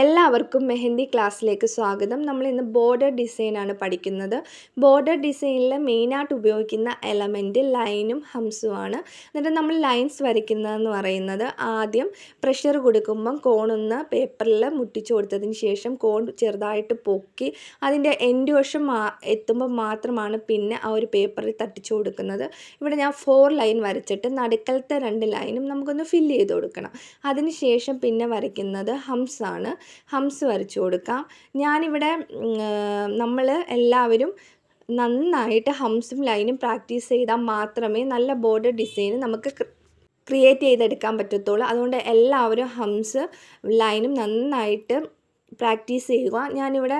എല്ലാവർക്കും മെഹന്തി ക്ലാസ്സിലേക്ക് സ്വാഗതം. നമ്മൾ ഇന്ന് ബോർഡർ ഡിസൈനാണ് പഠിക്കുന്നത്. ബോർഡർ ഡിസൈനിൽ മെയിനായിട്ട് ഉപയോഗിക്കുന്ന എലമെന്റ് ലൈനും ഹംസുമാണ് എന്നിട്ട് നമ്മൾ ലൈൻസ് വരയ്ക്കുന്നതെന്ന് പറയുന്നത് ആദ്യം പ്രഷർ കൊടുക്കുമ്പം കോണൊന്ന് പേപ്പറിൽ മുട്ടിച്ചു കൊടുത്തതിന് ശേഷം കോൺ ചെറുതായിട്ട് പൊക്കി അതിന്റെ എൻഡ് വശം എത്തുമ്പോൾ മാത്രമാണ് പിന്നെ ആ ഒരു പേപ്പറിൽ തട്ടിച്ചു കൊടുക്കുന്നത്. ഇവിടെ ഞാൻ ഫോർ ലൈൻ വരച്ചിട്ട് നടുക്കലത്തെ രണ്ട് ലൈനും നമുക്കൊന്ന് ഫില്ല് ചെയ്ത് കൊടുക്കണം. അതിന് ശേഷം പിന്നെ വരയ്ക്കുന്നത് ഹംസാണ് ഹംസ് വരച്ചു കൊടുക്കാം. ഞാനിവിടെ നമ്മൾ എല്ലാവരും നന്നായിട്ട് ഹംസും ലൈനും പ്രാക്ടീസ് ചെയ്താൽ മാത്രമേ നല്ല ബോർഡർ ഡിസൈൻ നമുക്ക് ക്രിയേറ്റ് ചെയ്തെടുക്കാൻ പറ്റത്തുള്ളൂ. അതുകൊണ്ട് എല്ലാവരും ഹംസ് ലൈനും നന്നായിട്ട് പ്രാക്ടീസ് ചെയ്യുക. ഞാനിവിടെ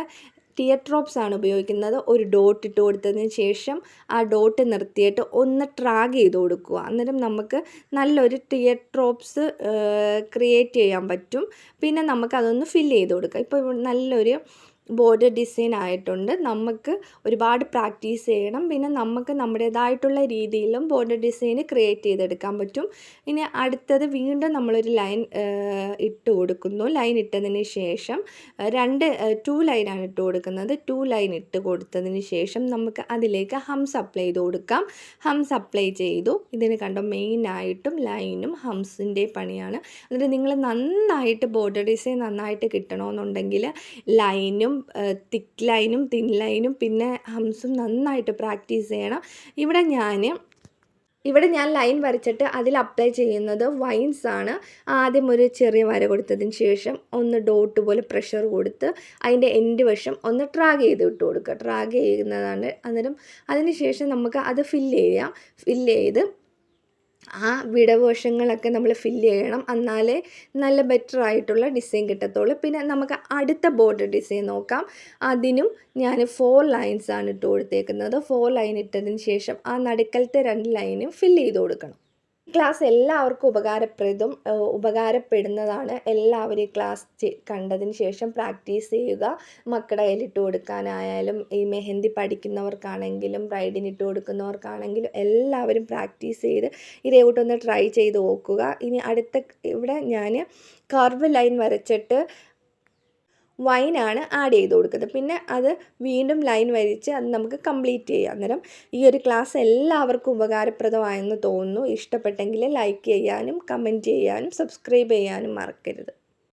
ടിയർ ഡ്രോപ്സ് ആണ് ഉപയോഗിക്കുന്നത്. ഒരു ഡോട്ട് ഇട്ട് കൊടുത്തതിന് ശേഷം ആ ഡോട്ട് നിർത്തിയിട്ട് ഒന്ന് ട്രാഗ് ചെയ്ത് കൊടുക്കുക. അന്നേരം നമുക്ക് നല്ലൊരു ടിയർ ഡ്രോപ്സ് ക്രിയേറ്റ് ചെയ്യാൻ പറ്റും. പിന്നെ നമുക്കതൊന്ന് ഫില്ല് ചെയ്ത് കൊടുക്കുക. ഇപ്പോൾ നല്ലൊരു ബോർഡർ ഡിസൈൻ ആയിട്ടുണ്ട്. നമുക്ക് ഒരുപാട് പ്രാക്ടീസ് ചെയ്യണം. പിന്നെ നമുക്ക് നമ്മുടേതായിട്ടുള്ള രീതിയിലും ബോർഡർ ഡിസൈൻ ക്രിയേറ്റ് ചെയ്തെടുക്കാൻ പറ്റും. ഇനി അടുത്തത് വീണ്ടും നമ്മളൊരു ലൈൻ ഇട്ട് കൊടുക്കുന്നു. ലൈൻ ഇട്ടതിന് ശേഷം രണ്ട് ടു ലൈനാണ് ഇട്ട് കൊടുക്കുന്നത്. ടു ലൈൻ ഇട്ട് കൊടുത്തതിന് ശേഷം നമുക്ക് അതിലേക്ക് ഹം സപ്ലൈ ചെയ്ത് കൊടുക്കാം. ഹം സപ്ലൈ ചെയ്തു. ഇതിന് കണ്ടോ മെയിനായിട്ടും ലൈനും ഹംസിന്റെ പണിയാണ്. എന്നിട്ട് നിങ്ങൾ നന്നായിട്ട് ബോർഡർ ഡിസൈൻ നന്നായിട്ട് കിട്ടണമെന്നുണ്ടെങ്കിൽ ലൈനും തിക്ക് ലൈനും തിൻ ലൈനും പിന്നെ ഹംസും നന്നായിട്ട് പ്രാക്ടീസ് ചെയ്യണം. ഇവിടെ ഞാൻ ഇവിടെ ഞാൻ ലൈൻ വരച്ചിട്ട് അതിൽ അപ്ലൈ ചെയ്യുന്നത് വൈൻസ് ആണ്. ആദ്യം ഒരു ചെറിയ വര കൊടുത്തതിന് ശേഷം ഒന്ന് ഡോട്ട് പോലെ പ്രഷർ കൊടുത്ത് അതിന്റെ എൻഡ് വശം ഒന്ന് ട്രാഗ് ചെയ്ത് ഇട്ട് കൊടുക്കുക. ട്രാഗ് ചെയ്യുന്നതാണ്. അന്നേരം അതിന് ശേഷം നമുക്ക് അത് ഫില്ല് ചെയ്യാം. ഫില്ല് ചെയ്ത് ആ വിടവോഷങ്ങളൊക്കെ നമ്മൾ ഫില്ല് ചെയ്യണം. എന്നാലേ നല്ല ബെറ്റർ ആയിട്ടുള്ള ഡിസൈൻ കിട്ടത്തുള്ളൂ. പിന്നെ നമുക്ക് അടുത്ത ബോർഡർ ഡിസൈൻ നോക്കാം. അതിനും ഞാൻ ഫോർ ലൈൻസ് ആണ് ഇട്ട് കൊടുത്തേക്കുന്നത്. ഫോർ ലൈൻ ഇട്ടതിന് ശേഷം ആ നടുക്കലത്തെ രണ്ട് ലൈനും ഫില്ല് ചെയ്ത് കൊടുക്കണം. ക്ലാസ് എല്ലാവർക്കും ഉപകാരപ്രദം ഉപകാരപ്പെടുന്നതാണ്. എല്ലാവരും ഈ ക്ലാസ് കണ്ടതിന് ശേഷം പ്രാക്ടീസ് ചെയ്യുക. മക്കളുടെ കയ്യിലിട്ട് കൊടുക്കാനായാലും ഈ മെഹന്തി പഠിക്കുന്നവർക്കാണെങ്കിലും ബ്രൈഡിന് ഇട്ട് കൊടുക്കുന്നവർക്കാണെങ്കിലും എല്ലാവരും പ്രാക്ടീസ് ചെയ്ത് ഇതേ കൂട്ടൊന്ന് ട്രൈ ചെയ്ത് നോക്കുക. ഇനി അടുത്ത ഇവിടെ ഞാൻ കർവ് ലൈൻ വരച്ചിട്ട് വൈനാണ് ആഡ് ചെയ്ത് കൊടുക്കുന്നത്. പിന്നെ അത് വീണ്ടും ലൈൻ വരിച്ച് അത് നമുക്ക് കംപ്ലീറ്റ് ചെയ്യാം. അന്നേരം ഈ ഒരു ക്ലാസ് എല്ലാവർക്കും ഉപകാരപ്രദമായെന്ന് തോന്നുന്നു. ഇഷ്ടപ്പെട്ടെങ്കിൽ ലൈക്ക് ചെയ്യാനും കമന്റ് ചെയ്യാനും സബ്സ്ക്രൈബ് ചെയ്യാനും മറക്കരുത്.